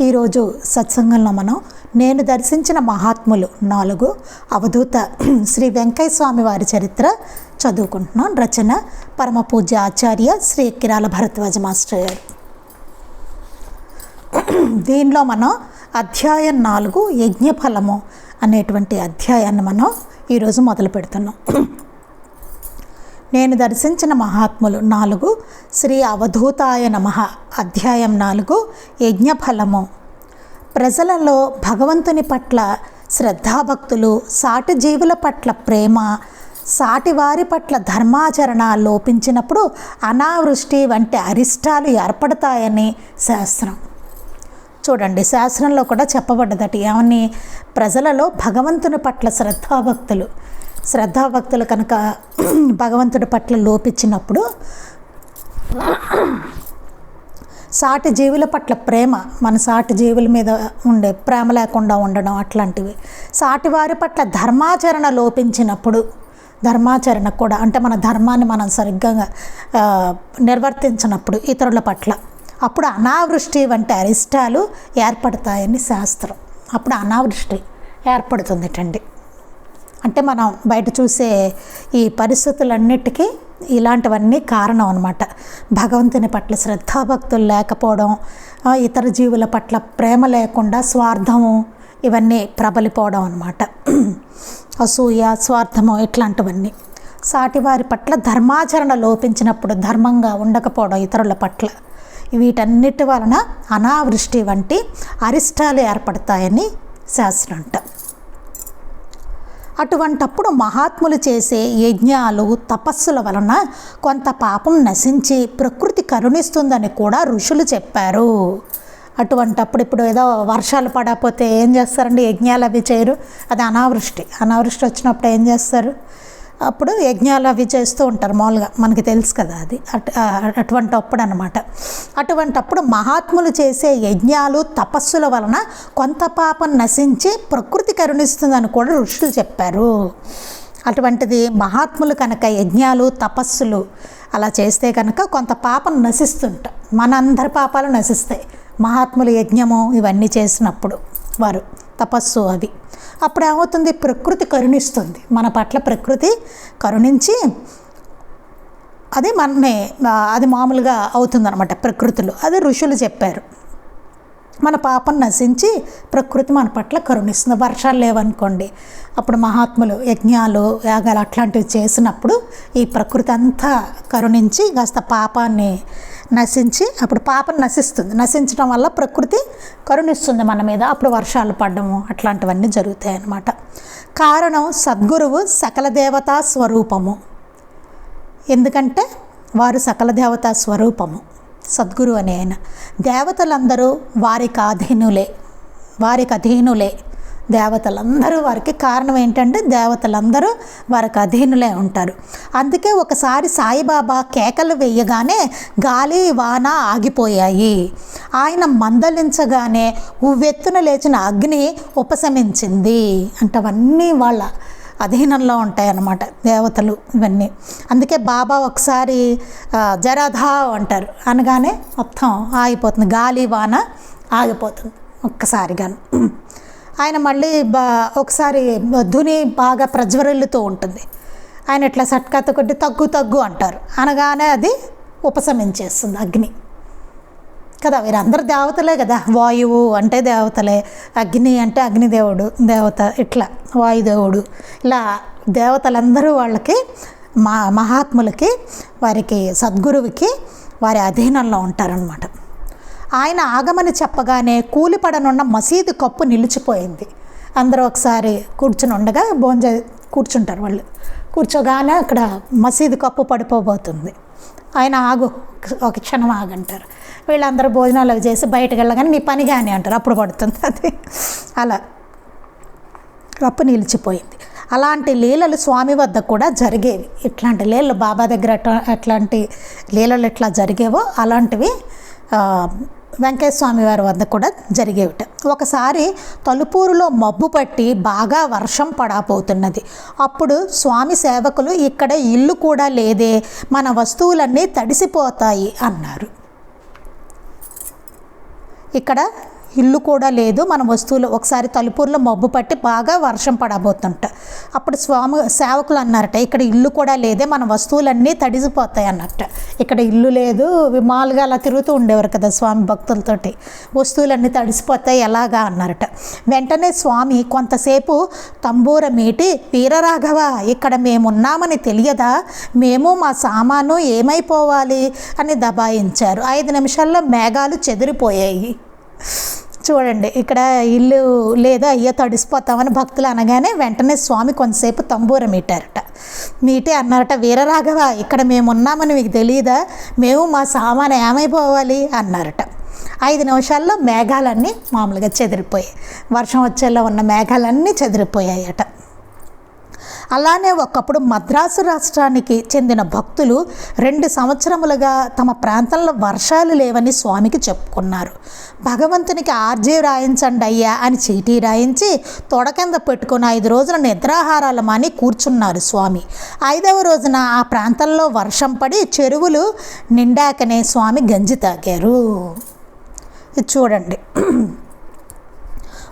ఈరోజు సత్సంగంలో మనం నేను దర్శించిన మహాత్ములు నాలుగు అవధూత శ్రీ వెంకయ్య స్వామి వారి చరిత్ర చదువుకుంటున్నాం. రచన పరమ పూజ్య ఆచార్య శ్రీ కిరాల భరద్వాజ మాస్టర్ గారు. దీనిలో మనం అధ్యాయం నాలుగు యజ్ఞఫలము అనేటువంటి అధ్యాయాన్ని మనం ఈరోజు మొదలు పెడుతున్నాం నేను దర్శించిన మహాత్ములు నాలుగు శ్రీ అవధూతాయ నమ అధ్యాయం నాలుగు యజ్ఞఫలము. ప్రజలలో భగవంతుని పట్ల శ్రద్ధాభక్తులు సాటి జీవుల పట్ల ప్రేమ సాటి వారి పట్ల ధర్మాచరణ లోపించినప్పుడు అనావృష్టి వంటి అరిష్టాలు ఏర్పడతాయని శాస్త్రం. చూడండి శాస్త్రంలో కూడా చెప్పబడ్డదట ఏమని? ప్రజలలో భగవంతుని పట్ల శ్రద్ధాభక్తులు. శ్రద్ధాభక్తులు కనుక భగవంతుడి పట్ల లోపించినప్పుడు సాటి జీవుల పట్ల ప్రేమ మన సాటి జీవుల మీద ఉండే ప్రేమ లేకుండా ఉండడం అట్లాంటివి. సాటి వారి పట్ల ధర్మాచరణ లోపించినప్పుడు ధర్మాచరణ కూడా అంటే మన ధర్మాన్ని మనం సరిగ్గా నిర్వర్తించినప్పుడు ఇతరుల పట్ల. అప్పుడు అనావృష్టి వంటి అరిష్టాలు ఏర్పడతాయని శాస్త్రం. అప్పుడు అనావృష్టి ఏర్పడుతుందిటండి. అంటే మనం బయట చూసే ఈ పరిస్థితులన్నిటికీ ఇలాంటివన్నీ కారణం అనమాట భగవంతుని పట్ల శ్రద్ధాభక్తులు లేకపోవడం ఇతర జీవుల పట్ల ప్రేమ లేకుండా స్వార్థము ఇవన్నీ ప్రబలిపోవడం అనమాట అసూయ స్వార్థము ఇట్లాంటివన్నీ. సాటివారి పట్ల ధర్మాచరణ లోపించినప్పుడు ధర్మంగా ఉండకపోవడం ఇతరుల పట్ల. వీటన్నిటి వలన అనావృష్టి వంటి అరిష్టాలు ఏర్పడతాయని శాస్త్రం అంట. అటువంటప్పుడు మహాత్ములు చేసే యజ్ఞాలు తపస్సుల వలన కొంత పాపం నశించి ప్రకృతి కరుణిస్తుందని కూడా ఋషులు చెప్పారు. అటువంటప్పుడు ఇప్పుడు ఏదో వర్షాలు పడకపోతే ఏం చేస్తారండి? యజ్ఞాలు అవి చేయరు. అది అనావృష్టి. అనావృష్టి వచ్చినప్పుడు ఏం చేస్తారు? అప్పుడు యజ్ఞాలు అవి చేస్తూ ఉంటారు మామూలుగా మనకి తెలుసు కదా అది. అటు అటువంటి అప్పుడు అనమాట అటువంటప్పుడు మహాత్ములు చేసే యజ్ఞాలు తపస్సుల వలన కొంత పాపం నశించి ప్రకృతి కరుణిస్తుందని కూడా ఋషులు చెప్పారు. అటువంటిది మహాత్ములు కనుక యజ్ఞాలు తపస్సులు అలా చేస్తే కనుక కొంత పాపం నశిస్తుంట. మనందరి పాపాలు నశిస్తాయి. మహాత్ములు యజ్ఞము ఇవన్నీ చేసినప్పుడు వారు. తపస్సు అది. అప్పుడు ఏమవుతుంది? ప్రకృతి కరుణిస్తుంది. మన పట్ల ప్రకృతి కరుణించి అది మననే అది మామూలుగా అవుతుందన్నమాట ప్రకృతిలో. అది ఋషులు చెప్పారు. మన పాపం నశించి ప్రకృతి మన పట్ల కరుణిస్తుంది. వర్షాలు లేవనుకోండి. అప్పుడు మహాత్ములు యజ్ఞాలు యాగాలు అట్లాంటివి చేసినప్పుడు ఈ ప్రకృతి అంతా కరుణించి కాస్త పాపాన్ని నశించి అప్పుడు పాపం నశిస్తుంది. నశించడం వల్ల ప్రకృతి కరుణిస్తుంది మన మీద. అప్పుడు వర్షాలు పడడము అట్లాంటివన్నీ జరుగుతాయి అన్నమాట కారణం సద్గురువు సకల దేవతా స్వరూపము. ఎందుకంటే వారు సకల దేవతా స్వరూపము. సద్గురు అనే ఆయన. దేవతలందరూ వారికి అధీనులే. వారికి అధీనులే. దేవతలందరూ వారికి కారణం ఏంటంటే దేవతలందరూ వారికి అధీనులే ఉంటారు. అందుకే ఒకసారి సాయిబాబా కేకలు వేయగానే గాలి వాన ఆగిపోయాయి. ఆయన మందలించగానే ఉవ్వెత్తున లేచిన అగ్ని ఉపశమించింది అంటవన్నీ వాళ్ళ అధీనంలో ఉంటాయి అన్నమాట దేవతలు ఇవన్నీ. అందుకే బాబా ఒకసారి ఆ, జరాధా అంటారు. అనగానే మొత్తం ఆగిపోతుంది. గాలి వాన ఆగిపోతుంది ఒక్కసారిగాను. ఆయన మళ్ళీ బా ఒకసారి ధుని బాగా ప్రజ్వరిల్లుతూ ఉంటుంది. ఆయన ఇట్లా సట్కత కొట్టి తగ్గు తగ్గు అంటారు. అనగానే అది ఉపశమించేస్తుంది అగ్ని. కదా వీరందరూ దేవతలే కదా. వాయువు అంటే దేవతలే అగ్ని అంటే అగ్నిదేవుడు దేవత ఇట్లా వాయుదేవుడు. ఇలా దేవతలందరూ వాళ్ళకి మా మహాత్ములకి వారికి సద్గురువుకి వారి అధీనంలో ఉంటారనమాట ఆయన ఆగమని చెప్పగానే కూలిపడనున్న మసీదు కప్పు నిలిచిపోయింది. అందరూ ఒకసారి కూర్చుని ఉండగా భోంజ కూర్చుంటారు వాళ్ళు. కూర్చోగానే అక్కడ మసీదు కప్పు పడిపోబోతుంది. ఆయన ఆగు ఒక క్షణం ఆగంటారు. వీళ్ళందరూ భోజనాలు అవి చేసి బయటకు వెళ్ళగానే నీ పని కానీ అంటారు. అప్పుడు పడుతుంది అది. అలా. అప్పు నిలిచిపోయింది. అలాంటి లీలలు స్వామి వద్ద కూడా జరిగేవి. ఇట్లాంటి లీలలు బాబా దగ్గర అట్లాంటి ఎట్లాంటి లీలలు ఎట్లా జరిగేవో అలాంటివి వెంకటస్వామి స్వామి వారి వద్ద కూడా జరిగేవిట. ఒకసారి తలుపూరులో మబ్బు పట్టి బాగా వర్షం పడాపోతున్నది. అప్పుడు స్వామి సేవకులు ఇక్కడ ఇల్లు కూడా లేదే మన వస్తువులన్నీ తడిసిపోతాయి అన్నారు. ఇక్కడ ఇల్లు కూడా లేదు మన వస్తువులు ఒకసారి తలుపూరులో మబ్బు పట్టి బాగా వర్షం పడబోతుంట. అప్పుడు స్వామి సేవకులు అన్నారట ఇక్కడ ఇల్లు కూడా లేదే మన వస్తువులన్నీ తడిసిపోతాయి అన్నట్ట. ఇక్కడ ఇల్లు లేదు విమాలుగా అలా తిరుగుతూ ఉండేవారు కదా స్వామి భక్తులతోటి. వస్తువులన్నీ తడిసిపోతాయి ఎలాగా అన్నారట. వెంటనే స్వామి కొంతసేపు తంబూర మీటి వీరరాఘవ ఇక్కడ మేమున్నామని తెలియదా? మేము మా సామాను ఏమైపోవాలి? అని దబాయించారు. ఐదు నిమిషాల్లో మేఘాలు చెదిరిపోయాయి. చూడండి ఇక్కడ ఇల్లు లేదా అయ్యో తడిసిపోతామని భక్తులు అనగానే వెంటనే స్వామి కొంతసేపు తంబూర మీటారట. మీటే అన్నారట వీరరాఘవ ఇక్కడ మేము ఉన్నామని మీకు తెలియదా మేము మా సామాను ఏమైపోవాలి? అన్నారట. ఐదు నిమిషాల్లో మేఘాలన్నీ మామూలుగా చెదిరిపోయాయి. వర్షం వచ్చేలా ఉన్న మేఘాలన్నీ చెదిరిపోయాయట. అలానే ఒకప్పుడు మద్రాసు రాష్ట్రానికి చెందిన భక్తులు రెండు సంవత్సరములుగా తమ ప్రాంతంలో వర్షాలు లేవని స్వామికి చెప్పుకున్నారు. భగవంతునికి ఆర్జీ రాయించండి అయ్యా అని చీటీ రాయించి తొడ కింద పెట్టుకుని ఐదు రోజుల నిద్రాహారాలు మాని కూర్చున్నారు స్వామి. ఐదవ రోజున ఆ ప్రాంతంలో వర్షం పడి చెరువులు నిండాకనే స్వామి గంజి తాగారు. చూడండి.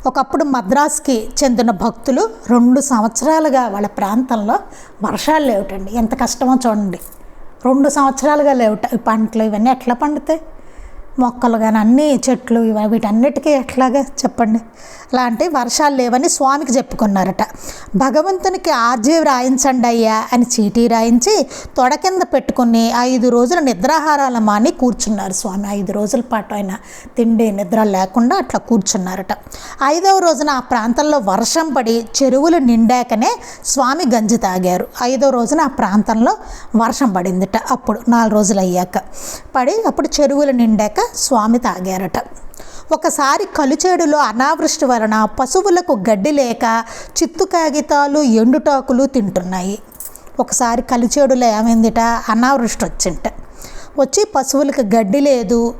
ఒకప్పుడు మద్రాస్కి చెందిన భక్తులు రెండు సంవత్సరాలుగా వాళ్ళ ప్రాంతంలో వర్షాలు లేవుటండి. ఎంత కష్టమో చూడండి. రెండు సంవత్సరాలుగా లేవుట ఈ పంటలు ఇవన్నీ ఎట్లా పండుతాయి? మొక్కలు కానీ అన్ని చెట్లు వీటన్నిటికీ ఎట్లాగా చెప్పండి? అలాంటి వర్షాలు లేవని స్వామికి చెప్పుకున్నారట. భగవంతునికి ఆర్జీవి రాయించండి అయ్యా అని చీటీ రాయించి తొడ కింద పెట్టుకుని ఐదు రోజులు నిద్రాహారాలు మాని కూర్చున్నారు స్వామి. ఐదు రోజుల పాటు ఆయన తిండి నిద్ర లేకుండా అట్లా కూర్చున్నారట. ఐదవ రోజున ఆ ప్రాంతంలో వర్షం పడి చెరువులు నిండాకనే స్వామి గంజి తాగారు. ఐదో రోజున ఆ ప్రాంతంలో వర్షం పడిందిట. అప్పుడు నాలుగు రోజులు అయ్యాక. పడి అప్పుడు చెరువులు నిండాక స్వామి తాగారట. ఒకసారి కలుచేడులో అనావృష్టి వలన పశువులకు గడ్డి లేక చిత్తు కాగితాలు ఎండుటాకులు తింటున్నాయి. ఒకసారి కలిచేడులో ఏమైందిట? అనావృష్టి వచ్చింట. వచ్చి పశువులకు గడ్డి లేదు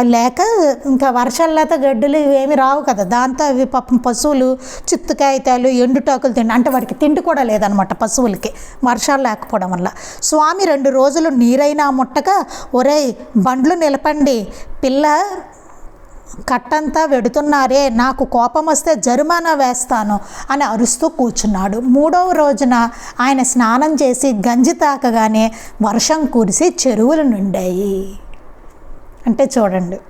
లేక ఇంకా వర్షాలతో లేక గడ్డులు ఇవేమి రావు కదా. దాంతో అవి పాపం పశువులు చిత్తు కాగితాలు ఎండుటాకులు తిండి అంటే వాడికి తిండి కూడా లేదనమాట పశువులకి వర్షాలు లేకపోవడం వల్ల. స్వామి రెండు రోజులు నీరైనా ముట్టక ఒరేయ్ బండ్లు నిలపండి పిల్ల కట్టంతా వెడుతున్నారే నాకు కోపం వస్తే జరిమానా వేస్తాను అని అరుస్తూ కూర్చున్నాడు. మూడవ రోజున ఆయన స్నానం చేసి గంజి తాకగానే వర్షం కురిసి చెరువులు నిండాయి. అంటే చూడండి.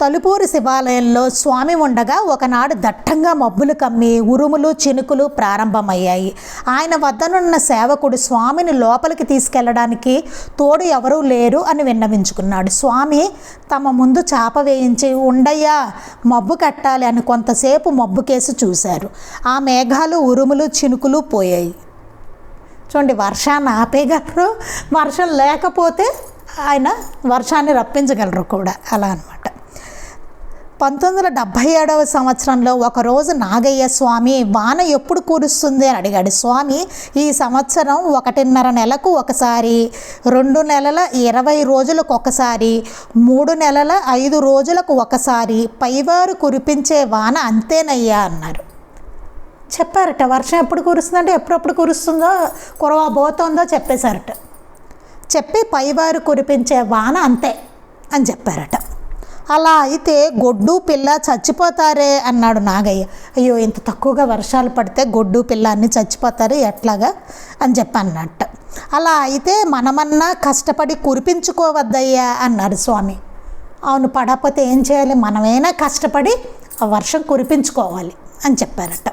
తలుపూరు శివాలయంలో స్వామి ఉండగా ఒకనాడు దట్టంగా మబ్బులు కమ్మి ఉరుములు చినుకులు ప్రారంభమయ్యాయి. ఆయన వద్దనున్న సేవకుడు స్వామిని లోపలికి తీసుకెళ్ళడానికి తోడు ఎవరూ లేరు అని విన్నవించుకున్నాడు. స్వామి తమ ముందు చాప వేయించి ఉండయ్యా మబ్బు కట్టాలి అని కొంతసేపు మబ్బు కేసు చూశారు. ఆ మేఘాలు ఉరుములు చినుకులు పోయాయి. చూడండి వర్షాన్ని ఆపేయగలరు వర్షం లేకపోతే ఆయన వర్షాన్ని రప్పించగలరు కూడా. అలా అనమాట పంతొమ్మిది వందల డెబ్భై ఏడవ సంవత్సరంలో ఒకరోజు నాగయ్య స్వామి వాన ఎప్పుడు కురుస్తుంది అని అడిగాడు. స్వామి ఈ సంవత్సరం ఒకటిన్నర నెలకు ఒకసారి రెండు నెలల ఇరవై రోజులకు ఒకసారి మూడు నెలల ఐదు రోజులకు ఒకసారి పైవారు కురిపించే వాన అంతేనయ్యా అన్నారు. చెప్పారట వర్షం ఎప్పుడు కురుస్తుందంటే ఎప్పుడప్పుడు కురుస్తుందో కురవబోతోందో చెప్పేశారట. చెప్పి పైవారు కురిపించే వాన అంతే అని చెప్పారట. అలా అయితే గొడ్డు పిల్ల చచ్చిపోతారే అన్నాడు నాగయ్య. అయ్యో ఇంత తక్కువగా వర్షాలు పడితే గొడ్డు పిల్ల అన్ని చచ్చిపోతారు ఎట్లాగా అని చెప్పి అన్నట్ట అలా అయితే మనమన్నా కష్టపడి కురిపించుకోవద్దయ్యా అన్నారు స్వామి. అవును పడకపోతే ఏం చేయాలి? మనమైనా కష్టపడి ఆ వర్షం కురిపించుకోవాలి అని చెప్పారట.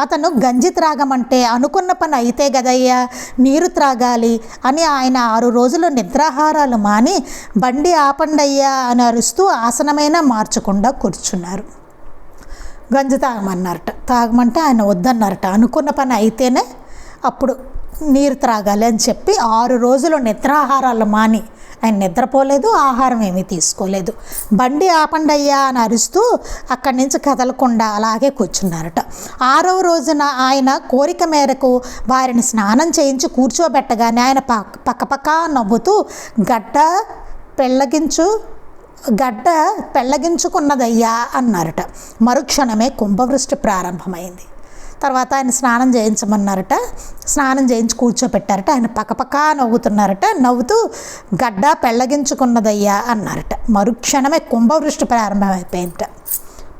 అతను గంజి త్రాగమంటే అనుకున్న పని అయితే గదయ్యా నీరు త్రాగాలి అని ఆయన ఆరు రోజులు నిద్రాహారాలు మాని బండి ఆపండయ్యా అని అరుస్తూ ఆసనమైనా మార్చకుండా కూర్చున్నారు. గంజి తాగమన్నారట తాగమంటే ఆయన వద్దన్నారట అనుకున్న పని అయితేనే అప్పుడు నీరు త్రాగాలి అని చెప్పి ఆరు రోజులు నిద్రాహారాలు మాని ఆయన నిద్రపోలేదు ఆహారం ఏమీ తీసుకోలేదు. బండి ఆపండి అయ్యా అని అరుస్తూ అక్కడి నుంచి కదలకుండా అలాగే కూర్చున్నారట. ఆరవ రోజున ఆయన కోరిక మేరకు వారిని స్నానం చేయించి కూర్చోబెట్టగానే ఆయన పక్క పక్కపక్క నవ్వుతూ గడ్డ పెళ్ళగించు గడ్డ పెళ్ళగించుకున్నదయ్యా అన్నారట. మరుక్షణమే కుంభవృష్టి ప్రారంభమైంది. తర్వాత ఆయన స్నానం చేయించమన్నారట. స్నానం చేయించి కూర్చోపెట్టారట. ఆయన పక్కపక్క నవ్వుతున్నారట. నవ్వుతూ గడ్డ పెళ్ళగించుకున్నదయ్యా అన్నారట. మరుక్షణమే కుంభవృష్టి ప్రారంభమైపోయిందట.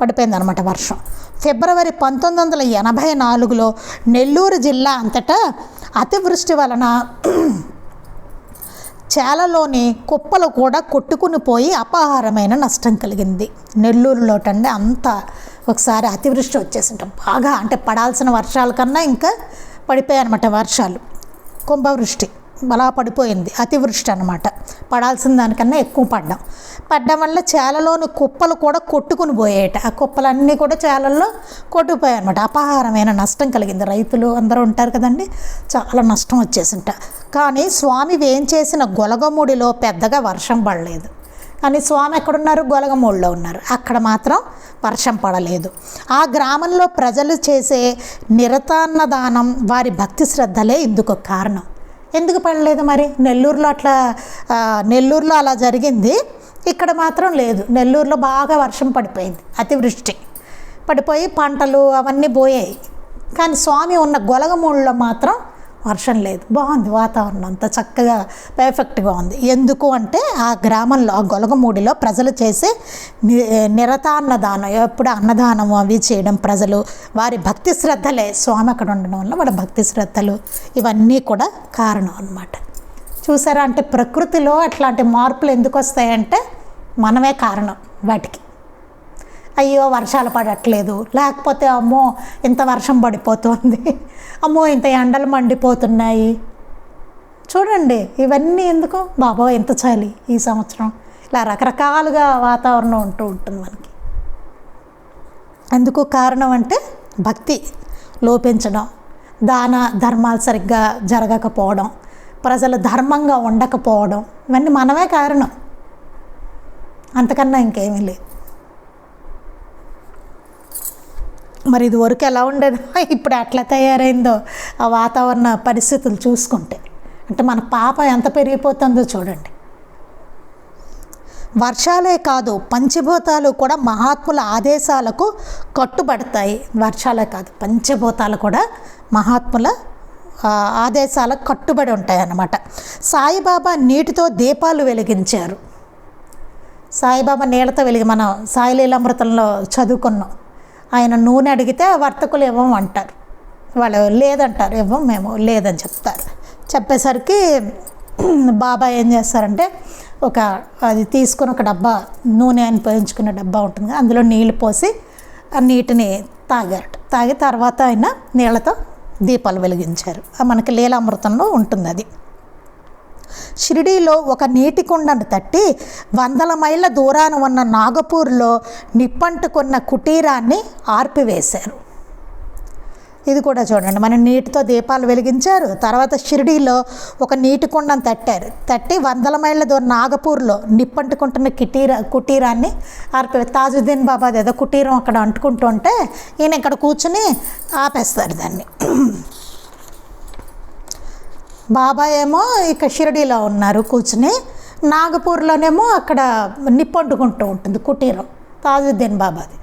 పడిపోయింది అనమాట వర్షం. ఫిబ్రవరి పంతొమ్మిది వందల ఎనభై నాలుగులో నెల్లూరు జిల్లా అంతటా అతివృష్టి వలన చేలలోని కుప్పలు కూడా కొట్టుకుని పోయి అపాహారమైన నష్టం కలిగింది. నెల్లూరులోటండి అంత ఒకసారి అతివృష్టి వచ్చేసింటాం బాగా అంటే పడాల్సిన వర్షాల కన్నా ఇంకా పడిపోయాయి అనమాట వర్షాలు. కుంభవృష్టి అలా పడిపోయింది. అతివృష్టి అనమాట పడాల్సిన దానికన్నా ఎక్కువ పడ్డాం. పడ్డం వల్ల చేలలోని కుప్పలు కూడా కొట్టుకుని పోయేట ఆ కుప్పలన్నీ కూడా చేలల్లో కొట్టుకుపోయాయి అనమాట అపారమైన నష్టం కలిగింది. రైతులు అందరూ ఉంటారు కదండి చాలా నష్టం వచ్చేసింట. కానీ స్వామి వేం చేసిన గొలగముడిలో పెద్దగా వర్షం పడలేదు. కానీ స్వామి ఎక్కడున్నారు? గొలగమూడిలో ఉన్నారు. అక్కడ మాత్రం వర్షం పడలేదు. ఆ గ్రామంలో ప్రజలు చేసే నిరతాన్నదానం వారి భక్తి శ్రద్ధలే ఇందుకు కారణం. ఎందుకు పడలేదు మరి? నెల్లూరులో అట్లా నెల్లూరులో అలా జరిగింది. ఇక్కడ మాత్రం లేదు. నెల్లూరులో బాగా వర్షం పడిపోయింది. అతివృష్టి. పడిపోయి పంటలు అవన్నీ పోయాయి. కానీ స్వామి ఉన్న గొలగమూళ్ళలో మాత్రం వర్షం లేదు. బాగుంది వాతావరణం అంతా చక్కగా పర్ఫెక్ట్గా ఉంది. ఎందుకు అంటే ఆ గ్రామంలో ఆ గొలగమూడిలో ప్రజలు చేసే ని నిరతాన్నదానం ఎప్పుడు అన్నదానం అవి చేయడం ప్రజలు వారి భక్తి శ్రద్ధలే. స్వామి అక్కడ ఉండడం వల్ల వాళ్ళ భక్తి శ్రద్ధలు ఇవన్నీ కూడా కారణం అన్నమాట. చూసారా అంటే ప్రకృతిలో అట్లాంటి మార్పులు ఎందుకు వస్తాయంటే మనమే కారణం వాటికి. అయ్యో వర్షాలు పడట్లేదు. లేకపోతే అమ్మో ఇంత వర్షం పడిపోతుంది. అమ్మో ఇంత ఎండలు మండిపోతున్నాయి. చూడండి ఇవన్నీ ఎందుకు? బాబో ఎంత చలి ఈ సంవత్సరం. ఇలా రకరకాలుగా వాతావరణం ఉంటూ ఉంటుంది మనకి. ఎందుకు కారణం అంటే భక్తి లోపించడం దాన ధర్మాలు సరిగ్గా జరగకపోవడం ప్రజలు ధర్మంగా ఉండకపోవడం ఇవన్నీ మనమే కారణం. అంతకన్నా ఇంకేమీ లేదు. మరి ఇది వరకు ఎలా ఉండేదో ఇప్పుడు ఎట్లా తయారైందో ఆ వాతావరణ పరిస్థితులు చూసుకుంటే. అంటే మన పాప ఎంత పెరిగిపోతుందో చూడండి. వర్షాలే కాదు పంచభూతాలు కూడా మహాత్ముల ఆదేశాలకు కట్టుబడతాయి. వర్షాలే కాదు పంచభూతాలు కూడా మహాత్ముల ఆదేశాలకు కట్టుబడి ఉంటాయి అన్నమాట సాయిబాబా నీటితో దీపాలు వెలిగించారు. సాయిబాబా నీళ్ళతో వెలిగి మనం సాయిలీలామృతంలో చదువుకున్నాం. ఆయన నూనె అడిగితే వర్తకులు ఇవ్వం అంటారు. వాళ్ళు లేదంటారు ఇవ్వం మేము లేదని చెప్తారు. చెప్పేసరికి బాబా ఏం చేస్తారంటే ఒక అది తీసుకుని ఒక డబ్బా నూనె అని పోయించుకునే డబ్బా ఉంటుంది అందులో నీళ్ళు పోసి ఆ నీటిని తాగారట. తాగి తర్వాత ఆయన నీళ్ళతో దీపాలు వెలిగించారు. ఆ మనకి లీలామృతంలో ఉంటుంది అది. షిరిడీలో ఒక నీటి కుండను తట్టి వందల మైళ్ళ దూరాన ఉన్న నాగపూర్లో నిప్పంటుకున్న కుటీరాన్ని ఆర్పివేశారు. ఇది కూడా చూడండి. మన నీటితో దీపాలు వెలిగించారు. తర్వాత షిరిడీలో ఒక నీటి కుండను తట్టారు. తట్టి వందల మైళ్ళ దూరం నాగపూర్లో నిప్పంటుకుంటున్న కిటీర కుటీరాన్ని ఆర్పి తాజుద్దీన్ బాబాది ఏదో కుటీరం అక్కడ అంటుకుంటుంటే ఈయన ఇక్కడ కూర్చుని ఆపేస్తారు దాన్ని. బాబా ఏమో ఇక షిరిడీలో ఉన్నారు కూర్చుని. నాగపూర్లోనేమో అక్కడ నిప్పొండుకుంటూ ఉంటుంది కుటీరం. తాజుద్దీన్ బాబాది.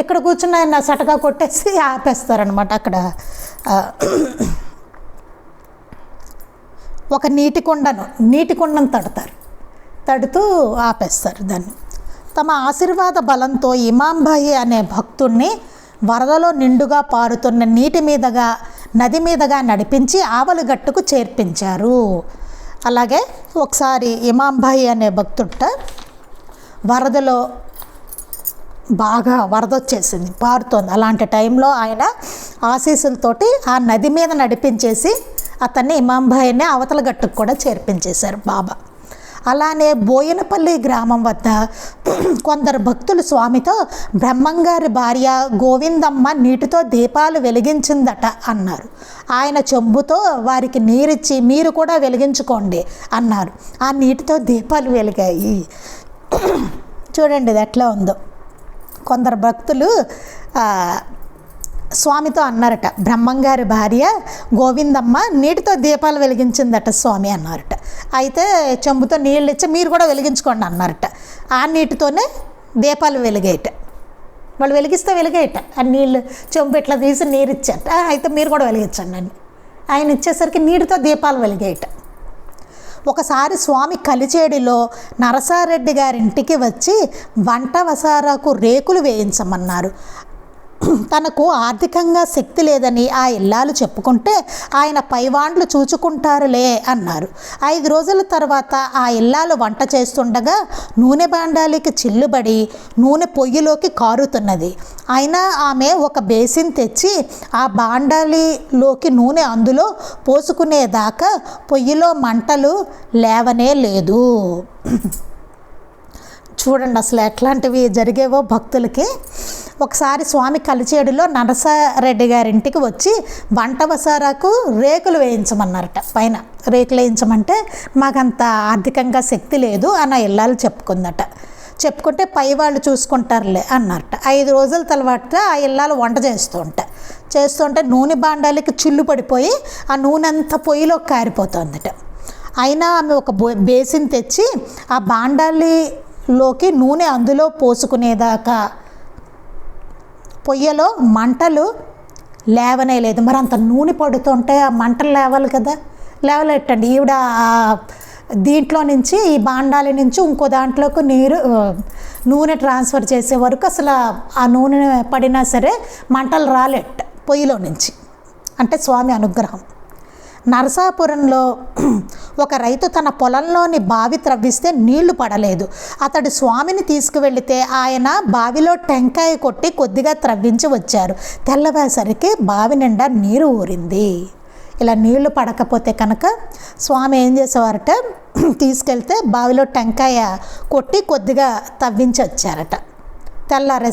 ఇక్కడ కూర్చుని ఆయన సటగా కొట్టేసి ఆపేస్తారనమాట అక్కడ. ఒక నీటి కుండను నీటి కుండను తడతారు. తడుతూ ఆపేస్తారు దాన్ని. తమ ఆశీర్వాద బలంతో ఇమాంబాయి అనే భక్తుణ్ణి వరదలో నిండుగా పారుతున్న నీటి మీదగా నది మీదగా నడిపించి ఆవలిగట్టుకు చేర్పించారు. అలాగే ఒకసారి ఇమాంబాయి అనే భక్తుట వరదలో బాగా వరద వచ్చేసింది పారుతోంది. అలాంటి టైంలో ఆయన ఆశీస్సులతోటి ఆ నది మీద నడిపించేసి అతన్ని ఇమాంభాయిని అవతల గట్టుకు కూడా చేర్పించేశారు బాబా. అలానే బోయనపల్లి గ్రామం వద్ద కొందరు భక్తులు స్వామితో బ్రహ్మంగారి భార్య గోవిందమ్మ నీటితో దీపాలు వెలిగించిందట అన్నారు. ఆయన చెంబుతో వారికి నీరిచ్చి మీరు కూడా వెలిగించుకోండి అన్నారు. ఆ నీటితో దీపాలు వెలిగాయి. చూడండి ఇది ఎట్లా ఉందో. కొందరు భక్తులు స్వామితో అన్నారట. బ్రహ్మంగారి భార్య గోవిందమ్మ నీటితో దీపాలు వెలిగించిందట స్వామి అన్నారట. అయితే చెంబుతో నీళ్ళు ఇచ్చి మీరు కూడా వెలిగించుకోండి అన్నారట. ఆ నీటితోనే దీపాలు వెలిగేయట. వాళ్ళు వెలిగిస్తే వెలిగేయట. ఆ నీళ్ళు చెంబు ఇట్లా తీసి నీరు ఇచ్చట అయితే మీరు కూడా వెలిగించండి అని. ఆయన ఇచ్చేసరికి నీటితో దీపాలు వెలిగేయట. ఒకసారి స్వామి కలిచేడిలో నరసారెడ్డి గారింటికి వచ్చి వంట వసారాకు రేకులు వేయించమన్నారు. తనకు ఆర్థికంగా శక్తి లేదని ఆ ఇల్లాలు చెప్పుకుంటే ఆయన పైవాండ్లు చూచుకుంటారులే అన్నారు. ఐదు రోజుల తర్వాత ఆ ఇల్లాలు వంట చేస్తుండగా నూనె బాండాలికి చిల్లుబడి నూనె పొయ్యిలోకి కారుతున్నది. అయినా ఆమె ఒక బేసిన్ తెచ్చి ఆ బాండాలిలోకి నూనె అందులో పోసుకునేదాకా పొయ్యిలో మంటలు లేవనే లేదు. చూడండి అసలు ఎట్లాంటివి జరిగేవో భక్తులకి. ఒకసారి స్వామి కలిచేడులో నరసారెడ్డి గారింటికి వచ్చి వంట వసారాకు రేకులు వేయించమన్నారట. పైన రేకులు వేయించమంటే మాకంత ఆర్థికంగా శక్తి లేదు అని ఇల్లాలు చెప్పుకుందట. చెప్పుకుంటే పై వాళ్ళు చూసుకుంటారులే అన్నారట. ఐదు రోజుల తర్వాత ఆ ఇల్లాలు వంట చేస్తూ ఉంటా చేస్తుంటే నూనె బాండాలకి చిల్లు పడిపోయి ఆ నూనె అంతా పొయ్యిలో కారిపోతుందట. అయినా ఆమె ఒక బో- బేసిన్ తెచ్చి ఆ బాండాలిలోకి నూనె అందులో పోసుకునేదాకా పొయ్యలో మంటలు లేవనే లేదు. మరి అంత నూనె పడుతుంటే ఆ మంటలు లేవాలి కదా. లేవలెట్టండి ఈవిడ దీంట్లో నుంచి ఈ బాండాల నుంచి ఇంకో దాంట్లోకి నీరు నూనె ట్రాన్స్ఫర్ చేసే వరకు అసలు ఆ నూనె పడినా సరే మంటలు రాలేట పొయ్యిలో నుంచి. అంటే స్వామి అనుగ్రహం. నరసాపురంలో ఒక రైతు తన పొలంలోని బావి త్రవ్విస్తే నీళ్ళు పడలేదు. అతడు స్వామిని తీసుకువెళితే ఆయన బావిలో టెంకాయ కొట్టి కొద్దిగా త్రవ్వించి వచ్చారు. తెల్లవేసరికి బావి నిండా నీరు ఊరింది. ఇలా నీళ్ళు పడకపోతే కనుక స్వామి ఏం చేసేవారట? తీసుకెళ్తే బావిలో టెంకాయ కొట్టి కొద్దిగా తవ్వించి వచ్చారట. తెల్లారేసరికి